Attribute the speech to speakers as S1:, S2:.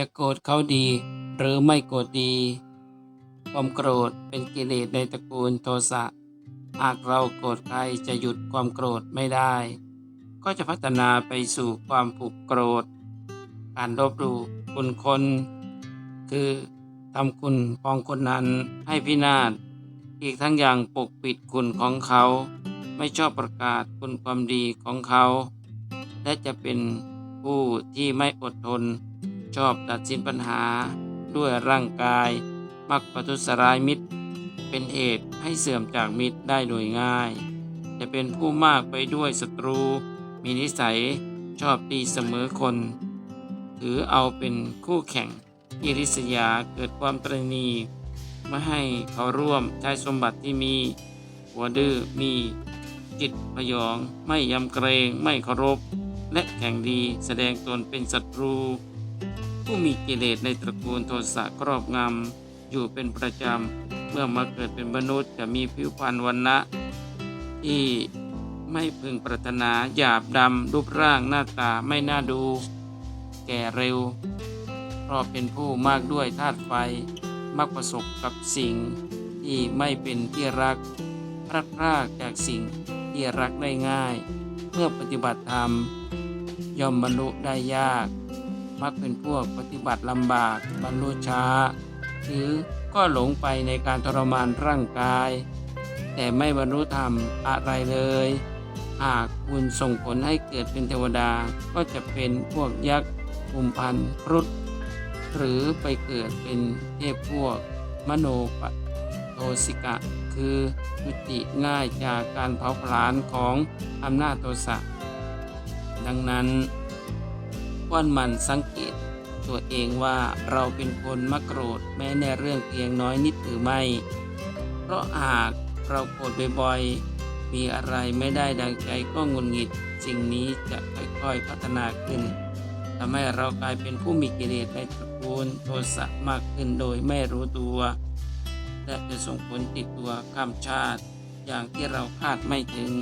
S1: จะโกรธเขาดี หรือไม่โกรธดีความโกรธเป็นกิเลสในตระกูลโทสะ หากเราโกรธใครจะหยุดความโกรธไม่ได้ ก็จะพัฒนาไปสู่ความผูกโกรธ การลบหลู่คุณคน คือทำคุณของคนนั้นให้พินาศ อีกทั้งอยังปกปิดคุณของเขา ไม่ชอบประกาศคุณความดีของเขา และจะเป็นผู้ที่ไม่อดทน ชอบตัดสินปัญหาด้วยร่างกาย มักประทุษร้ายมิตร เป็นเหตุให้เสื่อมจากมิตรได้โดยง่าย จะเป็นผู้มากไปด้วยศัตรู มีนิสัยชอบตีเสมอคน ถือเอาเป็นคู่แข่งอิริษยาเกิดความตรณีไม่ให้เขาร่วมใช้สมบัติที่มี หัวดื้อมีจิตพยอง ไม่ยำเกรงไม่เคารพ และแข่งดีแสดงตนเป็นศัตรู ผู้มีกิเลสในตระกูลโทสะครอบงำอยู่เป็นประจำ เมื่อมาเกิดเป็นมนุษย์จะมีผิวพรรณวันนะที่ไม่พึงปรารถนาหยาบดำรูปร่างหน้าตาไม่น่าดู แก่เร็ว เพราะเป็นผู้มากด้วยธาตุไฟ มักประสบกับสิ่งที่ไม่เป็นที่รักพลัดพรากจากสิ่งที่รักได้ง่าย เมื่อปฏิบัติธรรมย่อมบรรลุได้ยาก มักเป็นพวกปฏิบัติลำบากบรรลุช้า หรือก็หลงไปในการทรมานร่างกาย แต่ไม่บรรลุธรรมอะไรเลย หากคุณส่งผลให้เกิดเป็นเทวดาก็จะเป็นพวกยักษ์ภูมิพันธ์ครุฑหรือไปเกิดเป็นเทพพวกมโนปโทสิกะ คือยุติง่ายจากการเผาผลาญของอำนาจโทสะดังนั้น ว่านมันสังเกต ตัวเองว่าเราเป็นคนมักโกรธแม้ในเรื่องเพียงน้อยนิดหรือไม่ เพราะหากเราโกรธบ่อยๆ มีอะไรไม่ได้ดังใจก็งุดหงิด สิ่งนี้จะค่อยๆพัฒนาขึ้นทำให้เรากลายเป็นผู้มีกิเลสในตระกูลโทสะมากขึ้นโดยไม่รู้ตัว และจะส่งผลติดตัวข้ามชาติอย่างที่เราคาดไม่ถึง